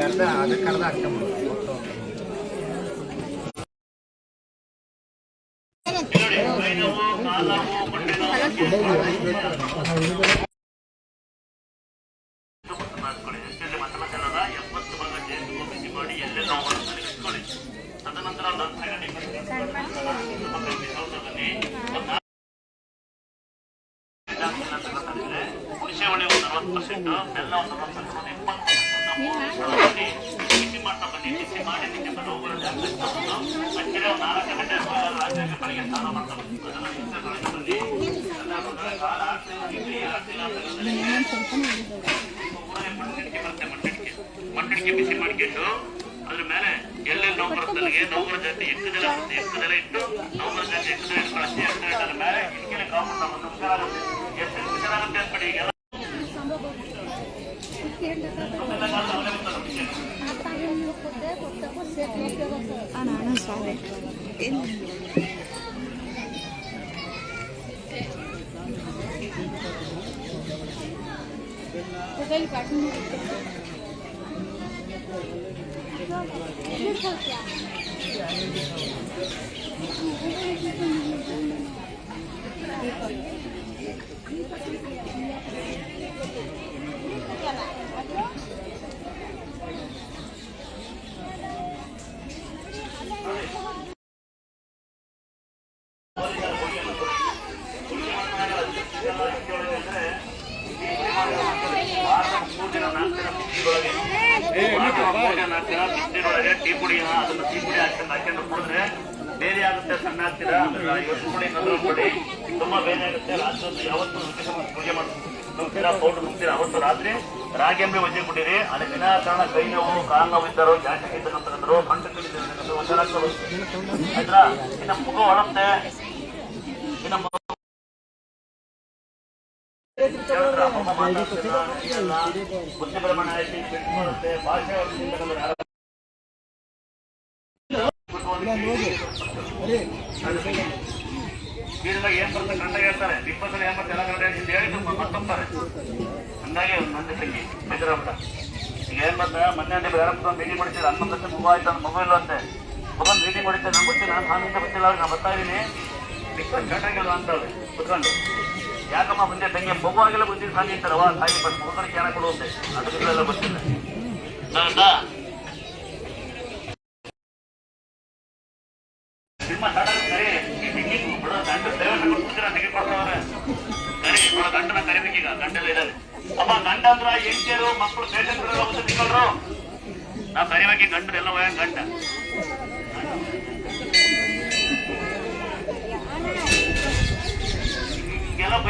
ಅರ್ಧ ಅದಕ್ಕೆ ಅರ್ಧ ಹಾಕ್ಕೊಂಬಿಡು ಮಾಡ್ಕೊಳ್ಳಿ ಎಷ್ಟೆಲ್ಲಿ ಮತಮತದಾರ ಎಪ್ಪತ್ತು ಭಾಗ ಜೇನು ಬಿಸಿ ಮಾಡಿ ಎಲ್ಲೆಲ್ಲ ಹೋಗೋದು ನನಗೆ ಇಟ್ಕೊಳ್ಳಿ ತದನಂತರ ಮಣ್ಣಿಡಿಕೆ ಬಿಸಿ ಮಾಡ್ಕೊಂಡು ಅದ್ರ ಮೇಲೆ ಎಲ್ಲೆಲ್ಲಿ ನೋವು ಬರುತ್ತೆ ನನಗೆ ನೋವುಗಳ ಜೊತೆ ಎಕ್ಕದೆಲ್ಲ ಬರುತ್ತೆ ಎಕ್ಕದೆಲ್ಲ ಇಟ್ಟು ನೋವುಗಳ ಜೊತೆ ಎಕ್ಕದೆಲ್ಲ ಇಟ್ಕೊಳ್ಳಿ ಎಕ್ಕದೆಲ್ಲ ಅದ್ರ ಮೇಲೆ ಇಟ್ಕೆಲೆ ಕಾಂಪೌಂಡ್ ಒಂದು ಹುಷಾರಾಗುತ್ತೆ ಎಷ್ಟು ಹುಷಾರಾಗುತ್ತೆ ಅಂದ್ಬಿಡಿ ಈಗೆಲ್ಲ ನಾನು ಟೀ ಪುಡಿ ಅದನ್ನ ಟೀ ಪುಡಿ ಹಾಕೊಂಡು ಹಾಕೊಂಡು ಕುಡಿದ್ರೆ ಬೇರೆ ಆಗುತ್ತೆ ಸಣ್ಣ ಆಗ್ತೀರಾ ಇವತ್ತು ಪುಡಿ ತುಂಬಾ ಬೇರೆ ಆಗುತ್ತೆ ರಾತ್ರಿ ಯಾವತ್ತೂ ಪೂಜೆ ಮಾಡ್ತೀರಾ ಪೌಡರ್ ನುಗ್ತೀರಾ ಅವತ್ತು ರಾತ್ರಿ ರಾಗಿಯಂಬೆ ವಜ್ಜೆ ಕೊಟ್ಟಿರಿ ಅಲ್ಲಿ ವಿನಾಕಾರಣ ಕೈ ನೋವು ಕಾಲು ನೋವು ಇದ್ದರು ಜಾಸ್ತಿ ಇದ್ದರು ಕಂಡು ಆಯ್ತಾ ಇನ್ನು ಮುಖ ಒಳತ್ತೆ ಏನ್ ಬರ್ತದೆ ಕಂಡ ಹೇಳ್ತಾರೆ ಇಪ್ಪತ್ತು ಏನ್ ಬರ್ತಾರೆ ಎಲ್ಲ ಕಂಡ ಹೇಳ್ತೀನಿ ಹೇಳಿ ಮತ್ತೊಂತಾರೆ ಹಂಗಾಗಿ ಮಂದಿ ತಂಗಿ ಬೇಜಾರಾಗ್ಬಿಟ್ಟ ಈಗ ಏನ್ ಬರ್ತ ಮೊನ್ನೆ ನೀವು ಯಾರಪ್ಪ ಮೀಟಿಂಗ್ ಮಾಡಿದ್ದೀರ ಹನ್ನೊಂದು ಲಕ್ಷ ಮೊಬೈಲ್ ಮೊಬೈಲ್ ಅಂತೆ ಮಗನ್ ಮೀಟಿಂಗ್ ಮಾಡಿದ್ದೆ ನಂಗೆ ಗೊತ್ತಿಲ್ಲ ನಾನು ಹಾನಿಂದ ಗೊತ್ತಿಲ್ಲ ಅವ್ರಿಗೆ ನಾನು ಬರ್ತಾ ಇದೀನಿ ಇಪ್ಪತ್ತು ಗಂಟೆಗೆಲ್ಲ ಅಂತವ್ರೆ ಕುತ್ಕೊಂಡು ಯಾಕಮ್ಮ ಮುಂದೆ ತಂಗಿ ಮಗುವಾಗೆಲ್ಲ ಬುದ್ಧಿ ಸಾಂಗ್ ಇರ್ತಾರವ ತಾಯಿ ಬಟ್ ಮಗನ ಕ್ಯಾನ ಕೊಡುವಂತೆ ಅದಕ್ಕೆಲ್ಲ ಬರ್ತಿಲ್ಲ ನಿಮ್ಮ ತಡ ಕರಿ ಬಿಡೋ ಗಂಡ ದಯವಿಟ್ಟು ಕೊಡ್ತೀರಾ ಟಿಕೆಟ್ ಕೊಡ್ತಾವ್ರೆ. ಕರಿ ಬಿಡೋ ಗಂಟನ ಕರಿಬೇಕೀಗ ಗಂಡಲ್ಲ ಇದ್ದಾರೆ. ಅಪ್ಪ ಗಂಡ ಅಂದ್ರ ಹೆಂಡತಿಯರು ಮಕ್ಕಳು ಪೇಷಂಟ್ಗಳೆಲ್ಲ ಬಂದು ಆ ಕರಿಬೇಕಿ ಗಂಡರೆಲ್ಲ ಹೋಯ ಗಂಡ.